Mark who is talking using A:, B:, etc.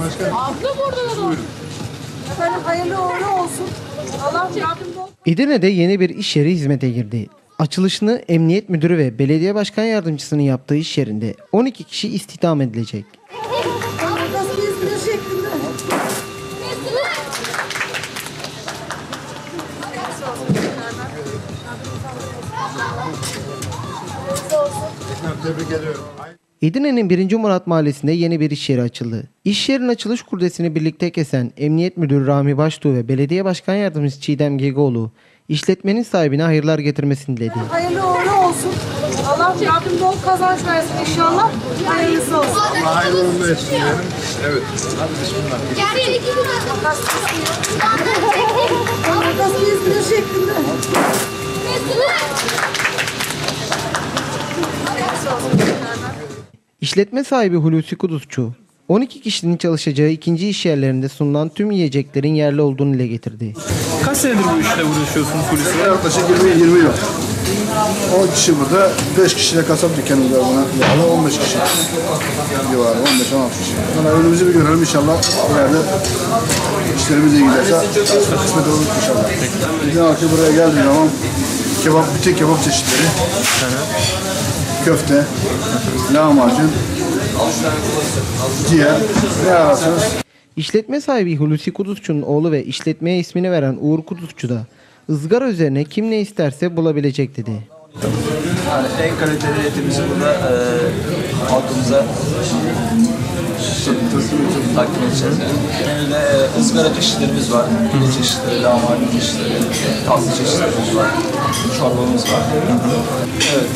A: başkanım.
B: Abla burada da
C: Efendim hayırlı uğurlu olsun. Allah yardımcı olsun.
D: Yeni bir iş yeri hizmete girdi. Açılışını Emniyet Müdürü ve Belediye Başkan Yardımcısının yaptığı iş yerinde 12 kişi istihdam edilecek.
A: Tebrik ediyorum.
D: Edirne'nin 1. Murat Mahallesi'nde yeni bir iş yeri açıldı. İş yerinin açılış kurdesini birlikte kesen Emniyet Müdürü Rami Baştuğ ve Belediye Başkan Yardımcısı Çiğdem Gegoğlu, işletmenin sahibine hayırlar getirmesini diledi.
C: Hayırlı uğurlu olsun. Allah yardımcı ol kazanç versin inşallah. Hayırlısı olsun.
A: Allah hayırlı uğurlu etsin diyelim. Evet. Hadi bismillah.
C: Nasıl İzmir şeklinde.
D: İşletme sahibi Hulusi Kuduzçu, 12 kişinin çalışacağı ikinci iş yerlerinde sunulan tüm yiyeceklerin yerli olduğunu dile getirdi.
E: Kaç senedir bu işle uğraşıyorsunuz polisi?
A: Yaklaşık 20, 20 yıl. 10 kişi burada, 5 kişiyle kasap dükkanımız var buna. Yani 15 kişi civarı, 15-16 kişi. Sonra önümüzü bir görelim inşallah. İleride işlerimiz iyi giderse kısmet olur inşallah. Bir de ki buraya geldiği zaman kebap, bütün kebap çeşitleri, köfte, lahmacun, ciğer, ne ararsanız
D: İşletme sahibi Hulusi Kuduzçu'nun oğlu ve işletmeye ismini veren Uğur Kuduzçu da ızgara üzerine kim ne isterse bulabilecek dedi.
F: Yani en kaliteli etimizi burada e, halkımıza takdim edeceğiz. Yani. Genelde e, ızgara çeşitlerimiz var. Pide çeşitleri, lahmacun çeşitleri, tatlı çeşitlerimiz var. Çorbamız var. Evet.